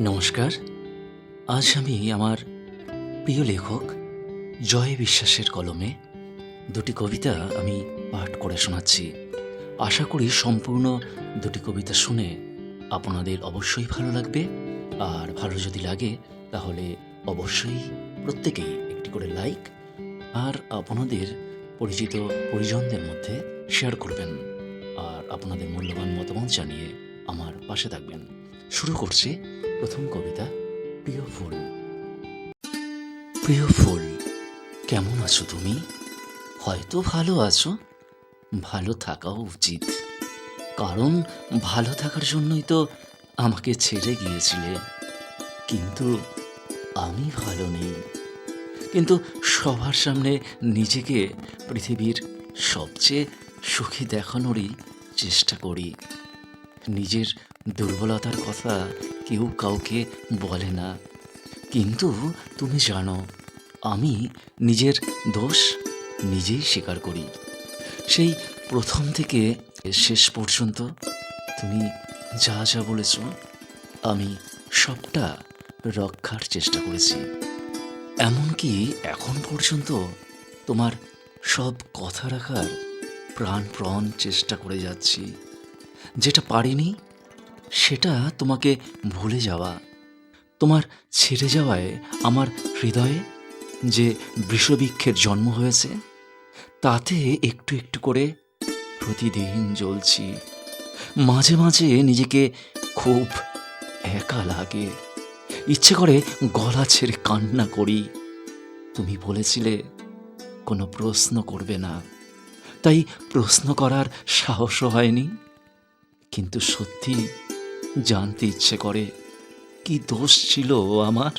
নমস্কার। আজ আমি আমার প্রিয় লেখক জয় বিশ্বাসের কলমে দুটি কবিতা আমি পাঠ করে শোনাচ্ছি। আশা করি সম্পূর্ণ দুটি কবিতা শুনে আপনাদের অবশ্যই ভালো লাগবে। আর ভালো যদি লাগে, তাহলে অবশ্যই প্রত্যেকেই একটি করে লাইক আর আপনাদের পরিচিত পরিজনদের মধ্যে শেয়ার করবেন। আর আপনাদের মূল্যবান মতামত জানিয়ে আমার পাশে থাকবেন। শুরু করছি প্রথম কবিতা, প্রিয় ফুল। প্রিয় ফুল, কেমন আছো তুমি? হয়তো ভালো আছো। ভালো থাকাও উচিত। কারণ ভালো থাকার জন্যই তো আমাকে ছেড়ে গিয়েছিলে। কিন্তু আমি ভালো নেই। কিন্তু সবার সামনে নিজেকে পৃথিবীর সবচেয়ে সুখী দেখানোরই চেষ্টা করি। নিজের দুর্বলতার কথা কেউ কাউকে বলে না। কিন্তু তুমি জানো, আমি নিজের দোষ নিজেই স্বীকার করি। সেই প্রথম থেকে শেষ পর্যন্ত তুমি যা যা বলেছ, আমি সবটা রক্ষার চেষ্টা করেছি। এমনকি এখন পর্যন্ত তোমার সব কথা রাখার প্রাণপ্রণ চেষ্টা করে যাচ্ছি। যেটা পারিনি সেটা তোমাকে ভুলে যাওয়া। তোমার ছেড়ে যাওয়ায় আমার হৃদয়ে যে বৃষবৃক্ষের জন্ম হয়েছে, তাতে একটু একটু করে প্রতিদিন জ্বলছি। মাঝে মাঝে নিজেকে খুব একা লাগে। ইচ্ছে করে গলা ছেড়ে কান্না করি। তুমি বলেছিলে, কোনো প্রশ্ন করবে না। তাই প্রশ্ন করার সাহসও হয়নি। কিন্তু সত্যি জানতে ইচ্ছে করে। কি দোষ ছিল আমার?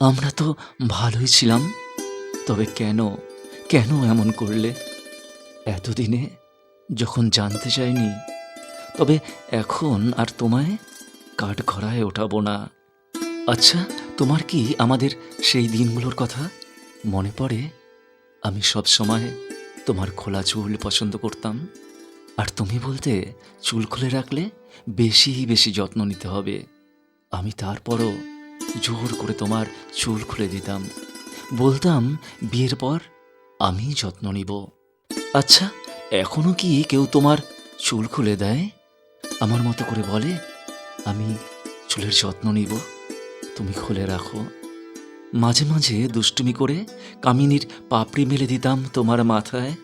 আমরা তো ভালোই ছিলাম। তবে কেন কেন এমন করলে? এতদিনে যখন জানতে চাইনি, তবে এখন আর তোমায় কাঠগড়ায় ওঠাবো না। আচ্ছা তোমার কি আমাদের সেই দিনগুলোর কথা মনে পড়ে? আমি সব সময় তোমার খোলা চুল পছন্দ করতাম। আর তুমি বলতে চুল খুলে রাখলে বেশি বেশি যত্ন নিতে হবে। আমি তারপরও জোর করে তোমার চুল খুলে দিতাম। বলতাম, বিয়ের পর আমি যত্ন নিব। আচ্ছা এখনও কি কেউ তোমার চুল খুলে দেয়? আমার মতো করে বলে, আমি চুলের যত্ন নিব, তুমি খুলে রাখো। মাঝে মাঝে দুষ্টুমি করে কামিনীর পাপড়ি মেলে দিতাম তোমার মাথায়।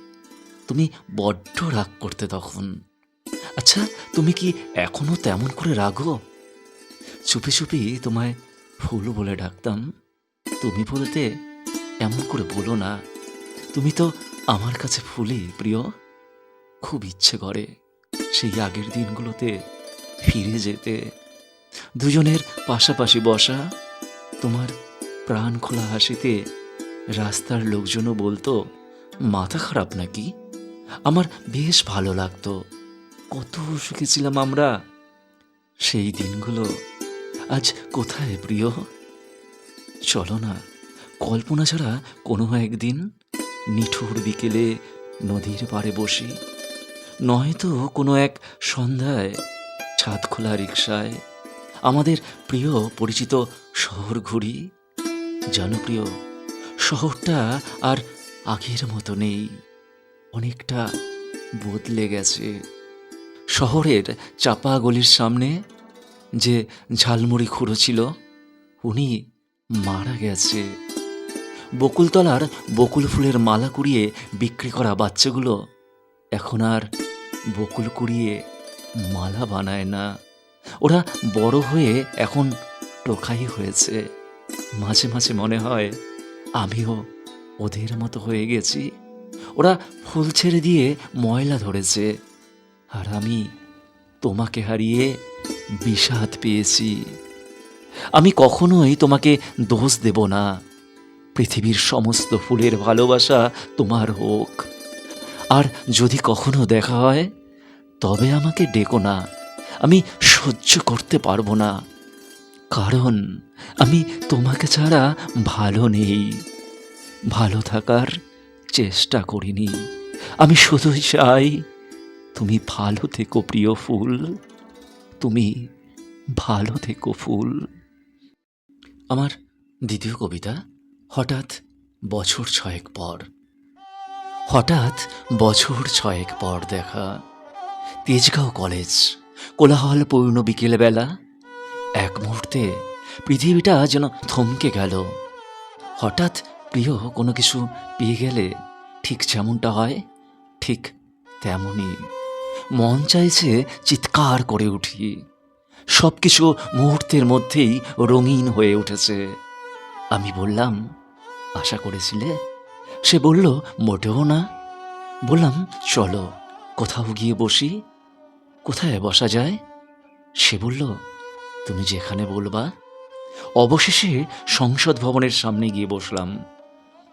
তুমি বড্ড রাগ করতে তখন। আচ্ছা তুমি কি এখনও তেমন করে রাগো? চুপি চুপি তোমায় ফুল বলে ডাকতাম। তুমি বলতে এমন করে বলো না, তুমি তো আমার কাছে ফুলই প্রিয়। খুব ইচ্ছে করে সেই আগের দিনগুলোতে ফিরে যেতে। দুজনের পাশাপাশি বসা, তোমার প্রাণ খোলা হাসিতে রাস্তার লোকজনও বলতো, মাথা খারাপ নাকি? আমার বেশ ভালো লাগতো। কত সুখী ছিলাম আমরা। সেই দিনগুলো। আজ কোথায় প্রিয়? চলো না, কল্পনা ছাড়া কোনো একদিন নিঠুর বিকেলে নদীর পাড়ে বসি। নয়তো কোনো এক সন্ধ্যায় ছাদ খোলা রিক্সায় আমাদের প্রিয় পরিচিত শহর ঘুরি। জানো প্রিয়, শহরটা আর আগের মতো নেই। অনেকটা বদলে গেছে। শহরের চাপা গলির সামনে যে ঝালমুড়ি খুঁড়ো ছিল, উনি মারা গেছে। বকুলতলার বকুল ফুলের মালা কুড়িয়ে বিক্রি করা বাচ্চাগুলো এখন আর বকুল কুড়িয়ে মালা বানায় না। ওরা বড় হয়ে এখন টোকাই হয়েছে। মাঝে মাঝে মনে হয়, আমিও ওদের মতো হয়ে গেছি। ওরা ফুল ছেড়ে দিয়ে ময়লা ধরেছে। আর আমি তোমাকে হারিয়ে বিষাদ পেয়েছি। আমি কখনোই তোমাকে দোষ দেব না। পৃথিবীর সমস্ত ফুলের ভালোবাসা তোমার হোক। আর যদি কখনো দেখা হয়, তবে আমাকে ডেকো না। আমি সহ্য করতে পারব না। কারণ আমি তোমাকে ছাড়া ভালো নেই। ভালো থাকার চেষ্টা করিনি। আমি শুধুই চাই তুমি ভালো থেকো প্রিয় ফুল। তুমি ভালো থেকো ফুল। আমার দ্বিতীয় কবিতা, হঠাৎ বছর ছয়েক পর। হঠাৎ বছর ছয়েক পর দেখা। তেজগাঁও কলেজ কোলাহল পূর্ণ বিকেলবেলা। এক মুহূর্তে পৃথিবীটা যেন থমকে গেল। হঠাৎ প্রিয়, কোনো কিছু পেয়ে গেলে ঠিক যেমনটা হয়, ঠিক তেমনই। মন চাইছে চিৎকার করে উঠি। সব কিছু মুহূর্তের মধ্যেই রঙিন হয়ে উঠেছে। আমি বললাম, আশা করেছিলে? সে বলল, মোটেও না। বললাম, চলো, কোথাও গিয়ে বসি। কোথায় বসা যায়? সে বলল, তুমি যেখানে বলবা। অবশেষে সংসদ ভবনের সামনে গিয়ে বসলাম।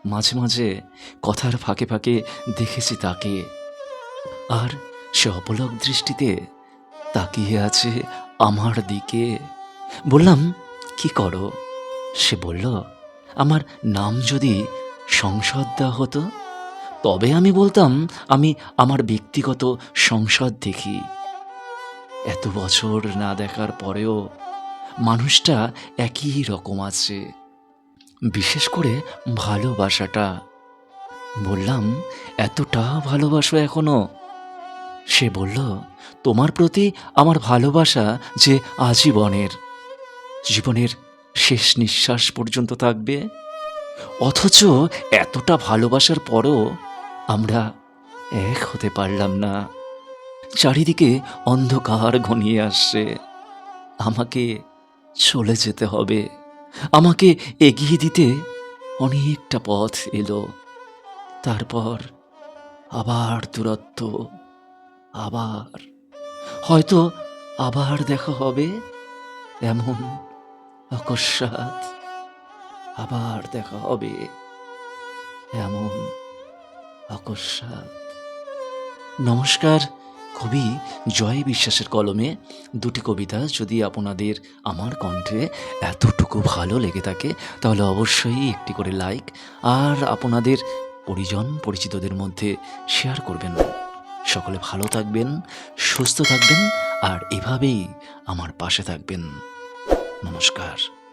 মাঝে মাঝে কথার ফাঁকে ফাঁকে দেখেছি তাকে। আর সে অপলক দৃষ্টিতে তাকিয়ে আছে আমার দিকে। বললাম, কি করো? সে বলল, আমার নাম যদি সংসদ দেওয়া হতো, তবে আমি বলতাম আমি আমার ব্যক্তিগত সংসদ দেখি। এত বছর না দেখার পরেও মানুষটা একই রকম আছে। বিশেষ করে ভালোবাসাটা। বললাম, এতটা ভালোবাসো এখনও? সে বলল, তোমার প্রতি আমার ভালোবাসা যে আজীবনের, জীবনের শেষ নিঃশ্বাস পর্যন্ত থাকবে। অথচ এতটা ভালোবাসার পরও আমরা এক হতে পারলাম না। চারিদিকে অন্ধকার ঘনিয়ে আসছে। আমাকে চলে যেতে হবে। আমাকে এগিয়ে দিতে অনেকটা পথ এলো। তারপর আবার দূরত্ব, আবার। হয়তো আবার দেখা হবে এমন অকস্মাৎ। আবার দেখা হবে এমন অকস্মাৎ। নমস্কার কবি জয় বিশ্বাসের কলমে দুটি কবিতা যদি আপনাদের আমার কণ্ঠে এতটুকু ভালো লেগে থাকে, তাহলে অবশ্যই একটি করে লাইক আর আপনাদের পরিজন পরিচিতদের মধ্যে শেয়ার করবেন। সকলে ভালো থাকবেন, সুস্থ থাকবেন আর এভাবেই আমার পাশে থাকবেন। নমস্কার।